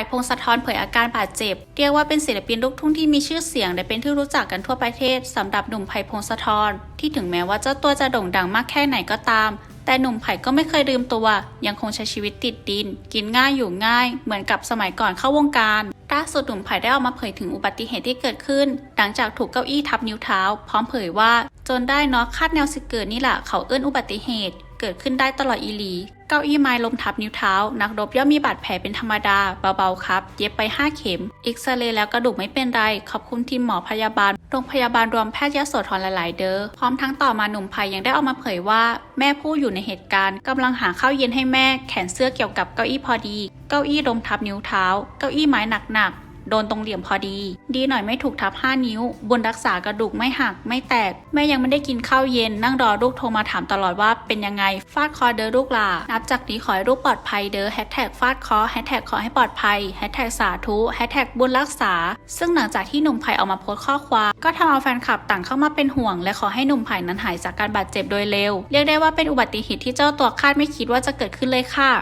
ผ่พงศธรเผยอาการบาดเจ็บ เรียกว่าเป็นศิลปินลูกทุ่งที่มีชื่อเสียงและเป็นที่รู้จักกันทั่วประเทศสำหรับหนุ่มไผ่พงศธรที่ถึงแม้ว่าเจ้าตัวจะโด่งดังมากแค่ไหนก็ตาม แต่หนุ่มไผ่ก็ไม่เคยลืมตัว ยังคงใช้ชีวิตติดดิน กินง่ายอยู่ง่าย เหมือนกับสมัยก่อนเข้าวงการล่าสุดหนุ่มไผ่ได้ออกมาเผยถึงอุบัติเหตุที่เกิดขึ้น หลังจากถูกเก้าอี้ทับนิ้วเท้า พร้อมเผยว่า จนได้นาะคาดแนวสิเกิดนี่แหละเขาเอื้อนอุบัติเหตุ เกิดขึ้นได้ตลอดอีหลี เก้าอี้ไม้ล้มทับนิ้วเท้า นักรบย่อมมีบาดแผลเป็นธรรมดา เบาๆครับ เย็บไป 5 เข็มอ็กซเรย์แล้วกระดูกไม่เป็นไร ขอบคุณทีมหมอพยาบาล โรงพยาบาลรวมแพทย์ยโสธรหลาย ๆ เด้อพร้อมทั้งต่อมาหนุ่มภัยยังได้ออกมาเผยว่า แม่ผู้อยู่ในเหตุการณ์กำลังหาข้าวเย็นให้แม่ แขนเสื้อเกี่ยวกับเก้าอี้พอดี เก้าอี้ล้มทับนิ้วเท้า เก้าอี้ไม้หนักๆ โดนตรงเหลี่ยมพอดี ดีหน่อยไม่ถูกทับ 5 นิ้ว บุญรักษากระดูกไม่หักไม่แตก แม่ยังไม่ได้กินข้าวเย็น นั่งรอลูกโทรมาถามตลอดว่าเป็นยังไง ฟาดคอเด้อลูกหล่านับจากนี้ขอให้ลูกปลอดภัยเด้อแฮชแท็กฟาดคอแฮชแท็กขอให้ปลอดภัยแฮชแท็กสาธุแฮชแท็กบุญรักษา ซึ่งหลังจากที่หนุ่มไผ่ออกมาโพสต์ข้อความก็ทำเอาแฟนคลับต่างเข้ามาเป็นห่วง และขอให้หนุ่มไผ่นั้นหายจากการบาดเจ็บโดยเร็ว เรียกได้ว่าเป็นอุบัติเหตุที่เจ้าตัวคาดไม่คิดว่าจะเกิดขึ้นเลยค่ะ